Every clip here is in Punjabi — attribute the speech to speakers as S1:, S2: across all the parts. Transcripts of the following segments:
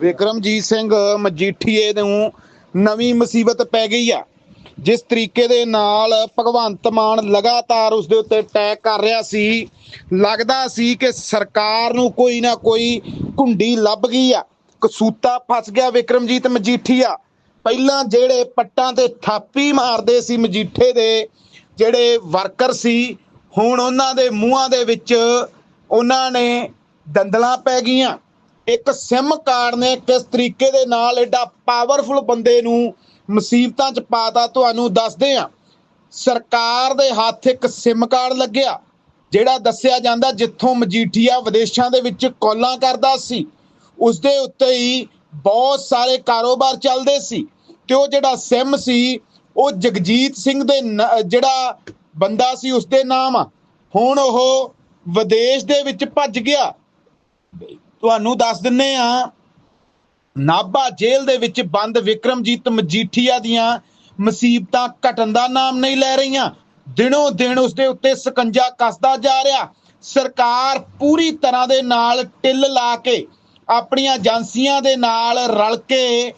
S1: ਵਿਕਰਮਜੀਤ ਸਿੰਘ ਮਜੀਠੀਏ ਨੂੰ ਨਵੀਂ ਮੁਸੀਬਤ ਪੈ ਗਈ ਆ। ਜਿਸ ਤਰੀਕੇ ਦੇ ਨਾਲ ਭਗਵੰਤ ਮਾਨ ਲਗਾਤਾਰ ਉਸ ਦੇ ਉੱਤੇ ਅਟੈਕ ਕਰ ਰਿਹਾ ਸੀ, ਲੱਗਦਾ ਸੀ ਕਿ ਸਰਕਾਰ ਨੂੰ ਕੋਈ ਨਾ ਕੋਈ ਕੁੰਡੀ ਲੱਭ ਗਈ ਆ। ਕਸੂਤਾ ਫਸ ਗਿਆ ਵਿਕਰਮਜੀਤ ਮਜੀਠੀਆ। ਪਹਿਲਾਂ ਜਿਹੜੇ ਪੱਟਾਂ ਤੇ ਥਾਪੀ ਮਾਰਦੇ ਸੀ ਮਜੀਠੇ ਦੇ, ਜਿਹੜੇ ਵਰਕਰ ਸੀ, ਹੁਣ ਉਹਨਾਂ ਦੇ ਮੂੰਹਾਂ ਦੇ ਵਿੱਚ ਉਹਨਾਂ ਨੇ ਦੰਦਲਾਂ ਪੈ ਗਈਆਂ। ਇੱਕ ਸਿਮ ਕਾਰਡ ਨੇ ਕਿਸ ਤਰੀਕੇ ਦੇ ਨਾਲ ਐਡਾ ਪਾਵਰਫੁਲ ਬੰਦੇ ਨੂੰ ਮੁਸੀਬਤਾਂ 'ਚ ਪਾਤਾ ਤੁਹਾਨੂੰ ਦੱਸਦੇ ਆ ਸਰਕਾਰ ਦੇ ਹੱਥ ਇੱਕ ਸਿਮ ਕਾਰਡ ਲੱਗਿਆ, ਜਿਹੜਾ ਦੱਸਿਆ ਜਾਂਦਾ ਜਿੱਥੋਂ ਮਜੀਠੀਆ ਵਿਦੇਸ਼ਾਂ ਦੇ ਵਿੱਚ ਕਾਲਾਂ ਕਰਦਾ ਸੀ। ਉਸ ਦੇ ਉੱਤੇ ਹੀ ਬਹੁਤ ਸਾਰੇ ਕਾਰੋਬਾਰ ਚੱਲਦੇ ਸੀ ਤੇ ਉਹ ਜਿਹੜਾ ਸਿਮ ਸੀ, ਉਹ ਜਗਜੀਤ ਸਿੰਘ ਦੇ ਨ- ਜਿਹੜਾ ਬੰਦਾ ਸੀ ਉਸ ਦੇ ਨਾਮ ਹੁਣ ਉਹ ਵਿਦੇਸ਼ ਦੇ ਵਿੱਚ ਭੱਜ ਗਿਆ। ਤੁਹਾਨੂੰ ਦੱਸ ਦਿੰਨੇ ਆ, ਨਾਭਾ ਜੇਲ੍ਹ ਦੇ ਵਿੱਚ ਬੰਦ ਵਿਕਰਮਜੀਤ ਮਜੀਠੀਆ ਦੀਆਂ ਮੁਸੀਬਤਾਂ ਘਟਣ ਦਾ ਨਾਮ ਨਹੀਂ ਲੈ ਰਹੀਆਂ। ਦਿਨੋਂ ਦਿਨ ਉਸਦੇ ਉੱਤੇ ਸਕੰਜਾ ਕੱਸਦਾ ਜਾ ਰਿਹਾ। ਸਰਕਾਰ ਪੂਰੀ ਤਰ੍ਹਾਂ ਦੇ ਨਾਲ ਟਿੱਲ ਲਾ ਕੇ ਆਪਣੀਆਂ ਏਜੰਸੀਆਂ ਦੇ ਨਾਲ ਰਲ ਕੇ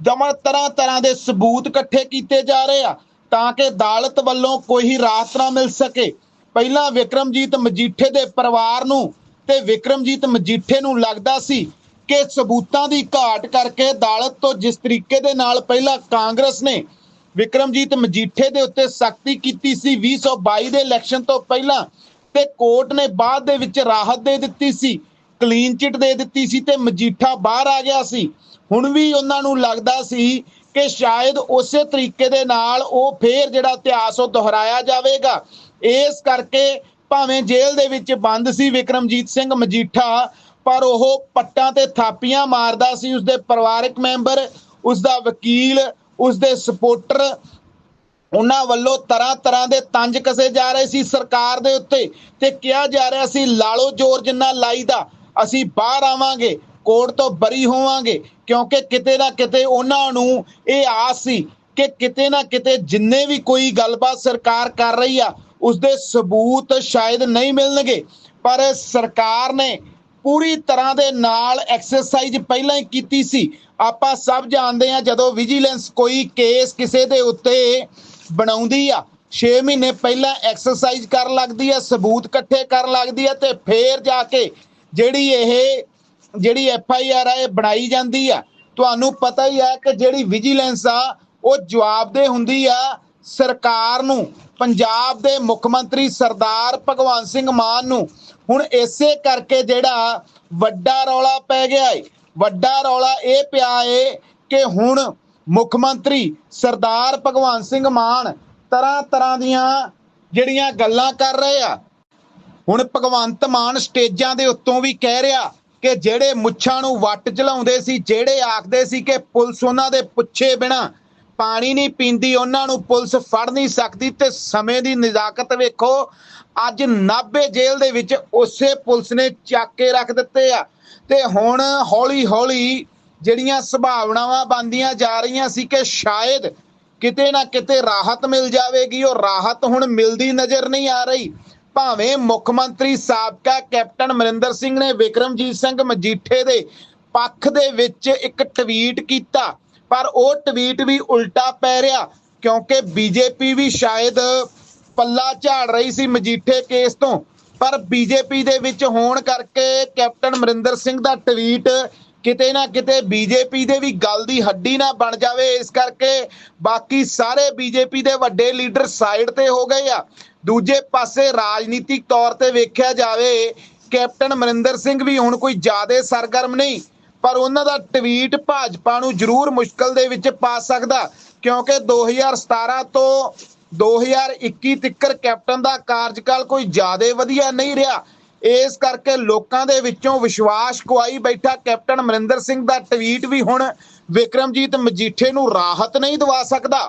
S1: ਦਮਨ ਤਰ੍ਹਾਂ ਤਰ੍ਹਾਂ ਦੇ ਸਬੂਤ ਇਕੱਠੇ ਕੀਤੇ ਜਾ ਰਹੇ ਆ ਤਾਂ ਕਿ ਅਦਾਲਤ ਵੱਲੋਂ ਕੋਈ ਰਾਹਤ ਨਾ ਮਿਲ ਸਕੇ। ਪਹਿਲਾਂ ਵਿਕਰਮਜੀਤ ਮਜੀਠੇ ਦੇ ਪਰਿਵਾਰ ਨੂੰ ਤੇ ਵਿਕਰਮਜੀਤ ਮਜੀਠੇ ਨੂੰ ਲੱਗਦਾ ਸੀ ਕਿ ਸਬੂਤਾਂ ਦੀ ਘਾਟ ਕਰਕੇ ਅਦਾਲਤ ਤੋਂ ਜਿਸ ਤਰੀਕੇ ਦੇ ਨਾਲ ਪਹਿਲਾਂ ਕਾਂਗਰਸ ਨੇ ਵਿਕਰਮਜੀਤ ਮਜੀਠੇ ਦੇ ਉੱਤੇ ਸਖਤੀ ਕੀਤੀ ਸੀ 2022 ਦੇ ਇਲੈਕਸ਼ਨ ਤੋਂ ਪਹਿਲਾਂ ਤੇ ਕੋਰਟ ਨੇ ਬਾਅਦ ਦੇ ਵਿੱਚ ਰਾਹਤ ਦੇ ਦਿੱਤੀ ਸੀ ਕਲੀਨ ਚਿਟ ਦੇ ਦਿੱਤੀ ਸੀ ਤੇ ਮਜੀਠਾ ਬਾਹਰ ਆ ਗਿਆ ਸੀ। ਹੁਣ ਵੀ ਉਹਨਾਂ ਨੂੰ ਲੱਗਦਾ ਸੀ ਕਿ ਸ਼ਾਇਦ ਉਸੇ ਤਰੀਕੇ ਦੇ ਨਾਲ ਉਹ ਫੇਰ ਜਿਹੜਾ ਇਤਿਹਾਸ ਉਹ ਦੁਹਰਾਇਆ ਜਾਵੇਗਾ। ਇਸ ਕਰਕੇ ਭਾਵੇਂ ਜੇਲ੍ਹ ਦੇ ਵਿੱਚ ਬੰਦ ਸੀ ਵਿਕਰਮਜੀਤ ਸਿੰਘ ਮਜੀਠਾ, ਪਰ ਉਹ ਪੱਟਾਂ ਤੇ ਥਾਪੀਆਂ ਮਾਰਦਾ ਸੀ। ਉਸਦੇ ਪਰਿਵਾਰਕ ਮੈਂਬਰ, ਉਸਦਾ ਵਕੀਲ, ਉਸਦੇ ਸਪੋਰਟਰ ਉਹਨਾਂ ਵੱਲੋਂ ਤਰ੍ਹਾਂ ਤਰ੍ਹਾਂ ਦੇ ਤੰਜ ਕਸੇ ਜਾ ਰਹੇ ਸੀ ਸਰਕਾਰ ਦੇ ਉੱਤੇ ਤੇ ਕਿਹਾ ਜਾ ਰਿਹਾ ਸੀ, ਲਾਲੋ ਜੋਰ ਜਿੰਨਾ ਲਾਈਦਾ, ਅਸੀਂ ਬਾਹਰ ਆਵਾਂਗੇ, ਕੋਰਟ ਤੋਂ ਬਰੀ ਹੋਵਾਂਗੇ, ਕਿਉਂਕਿ ਕਿਤੇ ਨਾ ਕਿਤੇ ਉਹਨਾਂ ਨੂੰ ਇਹ ਆਸ ਸੀ ਕਿ ਕਿਤੇ ਨਾ ਕਿਤੇ ਜਿੰਨੇ ਵੀ ਕੋਈ ਗੱਲਬਾਤ ਸਰਕਾਰ ਕਰ ਰਹੀ ਆ ਉਸਦੇ ਸਬੂਤ ਸ਼ਾਇਦ ਨਹੀਂ ਮਿਲਣਗੇ। ਪਰ ਸਰਕਾਰ ਨੇ ਪੂਰੀ ਤਰ੍ਹਾਂ ਦੇ ਨਾਲ ਐਕਸਰਸਾਈਜ਼ ਪਹਿਲਾਂ ਹੀ ਕੀਤੀ ਸੀ। ਆਪਾਂ ਸਭ ਜਾਣਦੇ ਹਾਂ ਜਦੋਂ ਵਿਜੀਲੈਂਸ ਕੋਈ ਕੇਸ ਕਿਸੇ ਦੇ ਉੱਤੇ ਬਣਾਉਂਦੀ ਆ 6 ਮਹੀਨੇ ਪਹਿਲਾਂ ਐਕਸਰਸਾਈਜ਼ ਕਰਨ ਲੱਗਦੀ ਆ, ਸਬੂਤ ਇਕੱਠੇ ਕਰਨ ਲੱਗਦੀ ਆ ਤੇ ਫੇਰ ਜਾ ਕੇ ਜਿਹੜੀ ਇਹ, ਜਿਹੜੀ ਐਫ ਆਈ ਆਰ ਆ, ਇਹ ਬਣਾਈ ਜਾਂਦੀ ਆ। ਤੁਹਾਨੂੰ ਪਤਾ ਹੀ ਹੈ ਕਿ ਜਿਹੜੀ ਵਿਜੀਲੈਂਸ ਆ, ਉਹ ਜਵਾਬਦੇ ਹੁੰਦੀ ਆ ਸਰਕਾਰ ਨੂੰ, ਪੰਜਾਬ ਦੇ ਮੁੱਖ ਮੰਤਰੀ ਸਰਦਾਰ ਭਗਵੰਤ ਸਿੰਘ ਮਾਨ ਨੂੰ, ਹੁਣ ਇਸੇ ਕਰਕੇ ਜਿਹੜਾ ਵੱਡਾ ਰੌਲਾ ਪੈ ਗਿਆ ਏ। ਵੱਡਾ ਰੌਲਾ ਇਹ ਪਿਆ ਏ ਕਿ ਹੁਣ ਮੁੱਖ ਮੰਤਰੀ ਸਰਦਾਰ ਭਗਵੰਤ ਸਿੰਘ ਮਾਨ ਤਰ੍ਹਾਂ ਤਰ੍ਹਾਂ ਦੀਆਂ ਜਿਹੜੀਆਂ ਗੱਲਾਂ ਕਰ ਰਹੇ ਆ। ਹੁਣ ਭਗਵੰਤ ਮਾਨ ਸਟੇਜਾਂ ਦੇ ਉੱਤੋਂ ਵੀ ਕਹਿ ਰਿਹਾ ਕਿ ਜਿਹੜੇ ਮੁੱਛਾਂ ਨੂੰ ਵੱਟ ਚਲਾਉਂਦੇ ਸੀ, ਜਿਹੜੇ ਆਖਦੇ ਸੀ ਕਿ ਪੁਲਿਸ ਉਹਨਾਂ ਦੇ ਪੁੱਛੇ ਬਿਨਾ ਪਾਣੀ ਨਹੀਂ ਪੀਂਦੀ, ਉਹਨਾਂ ਨੂੰ ਪੁਲਿਸ ਫੜ ਨਹੀਂ ਸਕਦੀ ਤੇ ਸਮੇਂ ਦੀ ਨਜ਼ਾਕਤ ਵੇਖੋ, ਅੱਜ ਨਾਭੇ ਜੇਲ੍ਹ ਦੇ ਵਿੱਚ ਉਸੇ ਪੁਲਿਸ ਨੇ ਚੱਕ ਕੇ ਰੱਖ ਦਿੱਤੇ ਆ। ਤੇ ਹੁਣ ਹੌਲੀ ਹੌਲੀ ਜਿਹੜੀਆਂ ਸੰਭਾਵਨਾਵਾਂ ਬਣਦੀਆਂ ਜਾ ਰਹੀਆਂ ਸੀ ਕਿ ਸ਼ਾਇਦ ਕਿਤੇ ਨਾ ਕਿਤੇ ਰਾਹਤ ਮਿਲ ਜਾਵੇਗੀ, ਉਹ ਰਾਹਤ ਹੁਣ ਮਿਲਦੀ ਨਜ਼ਰ ਨਹੀਂ ਆ ਰਹੀ। ਭਾਵੇਂ ਮੁੱਖ ਮੰਤਰੀ ਸਾਬਕਾ ਕੈਪਟਨ ਅਮਰਿੰਦਰ ਸਿੰਘ ਨੇ ਵਿਕਰਮਜੀਤ ਸਿੰਘ ਮਜੀਠੇ ਦੇ ਪੱਖ ਦੇ ਵਿੱਚ ਇੱਕ ਟਵੀਟ ਕੀਤਾ ਪਰ ਉਹ ਟਵੀਟ ਵੀ ਉਲਟਾ ਪੈ ਰਿਹਾ, ਕਿਉਂਕਿ ਬੀਜੇਪੀ ਵੀ ਸ਼ਾਇਦ ਪੱਲਾ ਝਾੜ ਰਹੀ ਸੀ ਮਜੀਠੇ ਕੇਸ ਤੋਂ। ਪਰ ਬੀਜੇਪੀ ਦੇ ਵਿੱਚ ਹੋਣ ਕਰਕੇ ਕੈਪਟਨ ਅਮਰਿੰਦਰ ਸਿੰਘ ਦਾ ਟਵੀਟ ਕਿਤੇ ਨਾ ਕਿਤੇ ਬੀਜੇਪੀ ਦੇ ਵੀ ਗੱਲ ਦੀ ਹੱਡੀ ਨਾ ਬਣ ਜਾਵੇ। ਇਸ ਕਰਕੇ ਬਾਕੀ ਸਾਰੇ ਬੀਜੇਪੀ ਦੇ ਵੱਡੇ ਲੀਡਰ ਸਾਈਡ ਤੇ ਹੋ ਗਏ ਆ। ਦੂਜੇ ਪਾਸੇ ਰਾਜਨੀਤਿਕ ਤੌਰ ਤੇ ਵੇਖਿਆ ਜਾਵੇ, ਕੈਪਟਨ ਅਮਰਿੰਦਰ ਸਿੰਘ ਵੀ ਹੁਣ ਕੋਈ ਜ਼ਿਆਦਾ ਸਰਗਰਮ ਨਹੀਂ। ਪਰ ਉਹਨਾਂ ਦਾ ਟਵੀਟ ਭਾਜਪਾ ਨੂੰ ਜ਼ਰੂਰ ਮੁਸ਼ਕਲ ਦੇ ਵਿੱਚ ਪਾ ਸਕਦਾ, ਕਿਉਂਕਿ 2017 ਤੋਂ 2021 ਤੱਕ ਕੈਪਟਨ ਦਾ ਕਾਰਜਕਾਲ ਕੋਈ ਜ਼ਿਆਦਾ ਵਧੀਆ ਨਹੀਂ ਰਿਹਾ। ਇਸ ਕਰਕੇ ਲੋਕਾਂ ਦੇ ਵਿੱਚੋਂ ਵਿਸ਼ਵਾਸ ਕੁਆਈ ਬੈਠਾ ਕੈਪਟਨ ਅਮਰਿੰਦਰ ਸਿੰਘ ਦਾ ਟਵੀਟ ਵੀ ਹੁਣ ਵਿਕਰਮਜੀਤ ਮਜੀਠੇ ਨੂੰ ਰਾਹਤ ਨਹੀਂ ਦਵਾ ਸਕਦਾ।